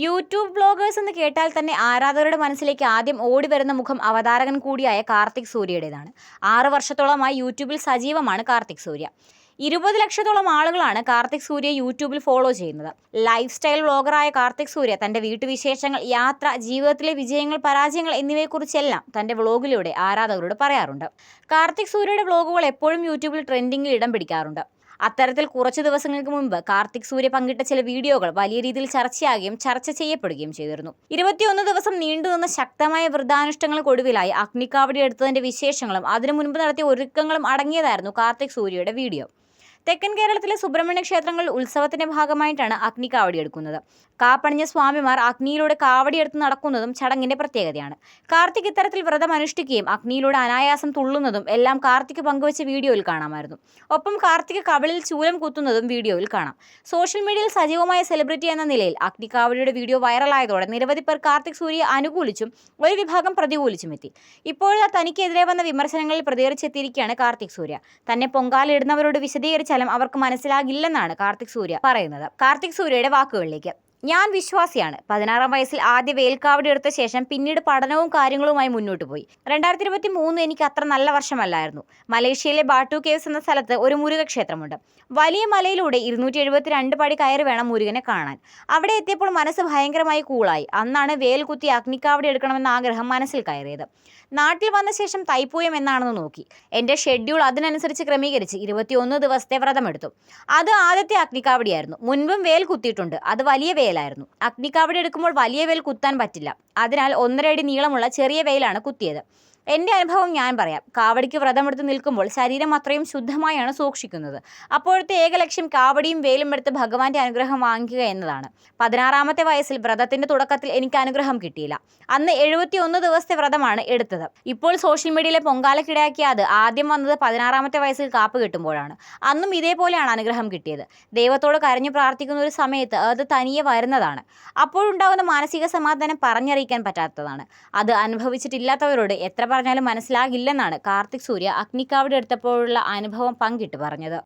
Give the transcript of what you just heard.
YouTube bloggers എന്ന് കേട്ടാൽ തന്നെ ആരാധകരുടെ മനസ്സിലേക്ക് ആദ്യം ഓടി വരുന്ന മുഖം അവതാരകൻ കൂടിയായ കാർത്തിക് സൂര്യയുടേതാണ്. ആറ് വർഷത്തോളമായി യൂട്യൂബിൽ സജീവമാണ് കാർത്തിക് സൂര്യ. ഇരുപത് ലക്ഷത്തോളം ആളുകളാണ് കാർത്തിക് സൂര്യ യൂട്യൂബിൽ ഫോളോ ചെയ്യുന്നത്. ലൈഫ് സ്റ്റൈൽ വ്ളോഗറായ കാർത്തിക് സൂര്യ തന്റെ വീട്ടുവിശേഷങ്ങൾ യാത്ര ജീവിതത്തിലെ വിജയങ്ങൾ പരാജയങ്ങൾ എന്നിവയെക്കുറിച്ചെല്ലാം തന്റെ വ്ളോഗിലൂടെ ആരാധകരോട് പറയാറുണ്ട്. കാർത്തിക് സൂര്യയുടെ വ്ളോഗുകൾ എപ്പോഴും യൂട്യൂബിൽ ട്രെൻഡിങ്ങിൽ ഇടം പിടിക്കാറുണ്ട്. അത്തരത്തിൽ കുറച്ച് ദിവസങ്ങൾക്ക് മുമ്പ് കാർത്തിക് സൂര്യ പങ്കിട്ട ചില വീഡിയോകൾ വലിയ രീതിയിൽ ചർച്ചയാകുകയും ചർച്ച ചെയ്യപ്പെടുകയും ചെയ്തിരുന്നു. ഇരുപത്തിയൊന്ന് ദിവസം നീണ്ടുനിന്ന ശക്തമായ വ്രതാനുഷ്ഠങ്ങൾക്കൊടുവിലായി അഗ്നിക്കാവടി എടുത്തതിന്റെ വിശേഷങ്ങളും അതിനു മുൻപ് നടത്തിയ ഒരുക്കങ്ങളും അടങ്ങിയതായിരുന്നു കാർത്തിക് സൂര്യയുടെ വീഡിയോ. തെക്കൻ കേരളത്തിലെ സുബ്രഹ്മണ്യ ക്ഷേത്രങ്ങളിൽ ഉത്സവത്തിന്റെ ഭാഗമായിട്ടാണ് അഗ്നി കാവടിയെടുക്കുന്നത് കാപ്പണിഞ്ഞ സ്വാമിമാർ അഗ്നിയിലൂടെ കാവടിയെടുത്ത് നടക്കുന്നതും ചടങ്ങിന്റെ പ്രത്യേകതയാണ്. കാർത്തിക് ഇത്തരത്തിൽ വ്രതം അനുഷ്ഠിക്കുകയും അഗ്നിയിലൂടെ അനായാസം തുള്ളുന്നതും എല്ലാം കാർത്തിക് പങ്കുവച്ച വീഡിയോയിൽ കാണാമായിരുന്നു. ഒപ്പം കാർത്തിക് കവിളിൽ ചൂലം കുത്തുന്നതും വീഡിയോയിൽ കാണാം. സോഷ്യൽ മീഡിയയിൽ സജീവമായ സെലിബ്രിറ്റി എന്ന നിലയിൽ അഗ്നി കാവടിയുടെ വീഡിയോ വൈറലായതോടെ നിരവധി പേർ കാർത്തിക് സൂര്യയെ അനുകൂലിച്ചും ഒരു വിഭാഗം പ്രതികൂലിച്ചും എത്തി. ഇപ്പോഴുള്ള തനിക്കെതിരെ വന്ന വിമർശനങ്ങളിൽ പ്രതികരിച്ചെത്തിയിരിക്കുകയാണ് കാർത്തിക് സൂര്യ. തന്നെ പൊങ്കാലിടുന്നവരോട് വിശദീകരിച്ചാലും അവർക്ക് മനസ്സിലാകില്ലെന്നാണ് കാർത്തിക് സൂര്യ പറയുന്നത്. കാർത്തിക് സൂര്യയുടെ വാക്കുകളിലേക്ക്. ഞാൻ വിശ്വാസിയാണ്. പതിനാറാം വയസ്സിൽ ആദ്യ വേൽക്കാവടി എടുത്ത ശേഷം പിന്നീട് പഠനവും കാര്യങ്ങളുമായി മുന്നോട്ട് പോയി. രണ്ടായിരത്തി ഇരുപത്തി മൂന്ന് എനിക്ക് അത്ര നല്ല വർഷമല്ലായിരുന്നു. മലേഷ്യയിലെ ബാട്ടു കേവ്സ് എന്ന സ്ഥലത്ത് ഒരു മുരുക ക്ഷേത്രമുണ്ട്. വലിയ മലയിലൂടെ ഇരുന്നൂറ്റി എഴുപത്തി രണ്ട് പടി കയറി വേണം മുരുകനെ കാണാൻ. അവിടെ എത്തിയപ്പോൾ മനസ്സ് ഭയങ്കരമായി കൂളായി. അന്നാണ് വേൽ കുത്തി അഗ്നിക്കാവടി എടുക്കണമെന്ന ആഗ്രഹം മനസ്സിൽ കയറിയത്. നാട്ടിൽ വന്ന ശേഷം തൈപ്പൂയം എന്നാണെന്ന് നോക്കി. എന്റെ ഷെഡ്യൂൾ അതിനനുസരിച്ച് ക്രമീകരിച്ച് ഇരുപത്തിയൊന്ന് ദിവസത്തെ വ്രതമെടുത്തു. അത് ആദ്യത്തെ അഗ്നിക്കാവടിയായിരുന്നു. മുൻപും വേൽ കുത്തിയിട്ടുണ്ട്. അത് വലിയ വേലായിരുന്നു. അഗ്നിക്കാവടി എടുക്കുമ്പോൾ വലിയ വേൽ കുത്താൻ പറ്റില്ല. അതിനാൽ ഒന്നര അടി നീളമുള്ള ചെറിയ വേലാണ് കുത്തിയത്. എന്റെ അനുഭവം ഞാൻ പറയാം. കാവടിക്ക് വ്രതമെടുത്ത് നിൽക്കുമ്പോൾ ശരീരം അത്രയും ശുദ്ധമായാണ് സൂക്ഷിക്കുന്നത്. അപ്പോഴത്തെ ഏക ലക്ഷ്യം കാവടിയും വേലും എടുത്ത് ഭഗവാന്റെ അനുഗ്രഹം വാങ്ങിക്കുക എന്നതാണ്. പതിനാറാമത്തെ വയസ്സിൽ വ്രതത്തിന്റെ തുടക്കത്തിൽ എനിക്ക് അനുഗ്രഹം കിട്ടിയില്ല. അന്ന് എഴുപത്തി ഒന്ന് ദിവസത്തെ വ്രതമാണ് എടുത്തത്. ഇപ്പോൾ സോഷ്യൽ മീഡിയയിലെ പൊങ്കാലക്കിടയാക്കിയ അത് ആദ്യം വന്നത് പതിനാറാമത്തെ വയസ്സിൽ കാപ്പ് കിട്ടുമ്പോഴാണ്. അന്നും ഇതേപോലെയാണ് അനുഗ്രഹം കിട്ടിയത്. ദൈവത്തോട് കരഞ്ഞു പ്രാർത്ഥിക്കുന്ന ഒരു സമയത്ത് അത് തനിയെ വരുന്നതാണ്. അപ്പോഴുണ്ടാകുന്ന മാനസിക സമാധാനം പറഞ്ഞറിയിക്കാൻ പറ്റാത്തതാണ്. അത് അനുഭവിച്ചിട്ടില്ലാത്തവരോട് എത്ര പറഞ്ഞാലും മനസ്സിലാകില്ലെന്നാണ് കാർത്തിക് സൂര്യ അഗ്നിക്കാവിടെ എടുത്തപ്പോഴുള്ള അനുഭവം പങ്കിട്ട് പറഞ്ഞത്.